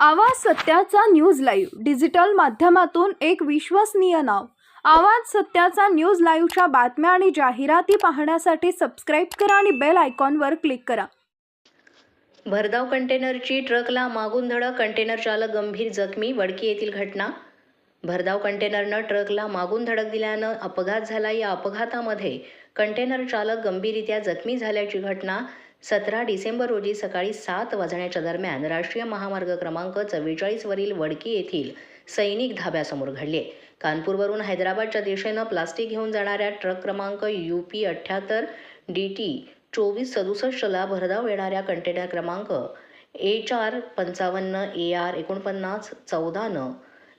आवाज सत्याचा news live. Digital माध्यमातून एक विश्वसनीय नाव. आवाज सत्याचा न्यूज लाईव्हच्या बातम्या आणि जाहिराती पाहण्यासाठी सबस्क्राईब करा आणि बेल आयकॉनवर क्लिक करा. भरधाव कंटेनरची ट्रकला मागून धडक कंटेनर चालक गंभीर जखमी वडकी येथील घटना. भरधाव कंटेनरनं ट्रकला मागून धडक दिल्यानं अपघात झाला. या अपघातामध्ये कंटेनर चालक गंभीररित्या जखमी झाल्याची घटना. सतरा डिसेंबर रोजी सकाळी सात वाजण्याच्या दरम्यान राष्ट्रीय महामार्ग क्रमांक चव्वेचाळीसवरील वडकी येथील सैनिक धाब्यासमोर घडले. कानपूरवरून हैदराबादच्या दिशेनं प्लास्टिक घेऊन जाणाऱ्या ट्रक क्रमांक यू पी अठ्ठ्याहत्तर डी टी चोवीस सदुसष्टला भरधाव येणाऱ्या कंटेनर क्रमांक एच आर पंचावन्न ए आर एकोणपन्नास चौदानं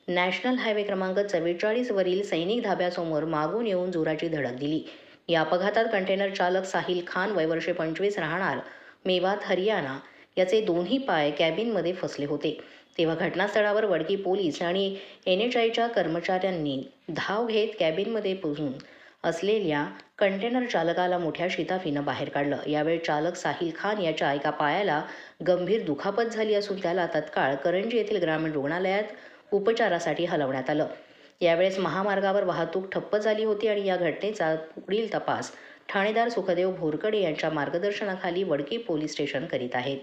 नॅशनल हायवे क्रमांक चव्वेचाळीसवरील सैनिक धाब्यासमोर मागून येऊन जोराची धडक दिली. या अपघातात कंटेनर चालक साहिल खान वयवर्षे पंचवीस राहणार मेवात हरियाणा याचे दोन्ही पाय कॅबिनमध्ये फसले होते. तेव्हा घटनास्थळावर वडकी पोलीस आणि एन एच आयच्या कर्मचाऱ्यांनी धाव घेत कॅबिनमध्ये पुजून असलेल्या कंटेनर चालकाला मोठ्या शिताफीनं बाहेर काढलं. यावेळी चालक साहिल खान याच्या एका पायाला गंभीर दुखापत झाली असून त्याला तत्काळ करंजी येथील ग्रामीण रुग्णालयात उपचारासाठी हलवण्यात आलं. यावेळेस महामार्गावर वाहतूक ठप्प झाली होती आणि या घटनेचा पुढील तपास ठाणेदार सुखदेव भोरकडे यांच्या मार्गदर्शनाखाली वडकी पोलीस स्टेशन करीत आहेत.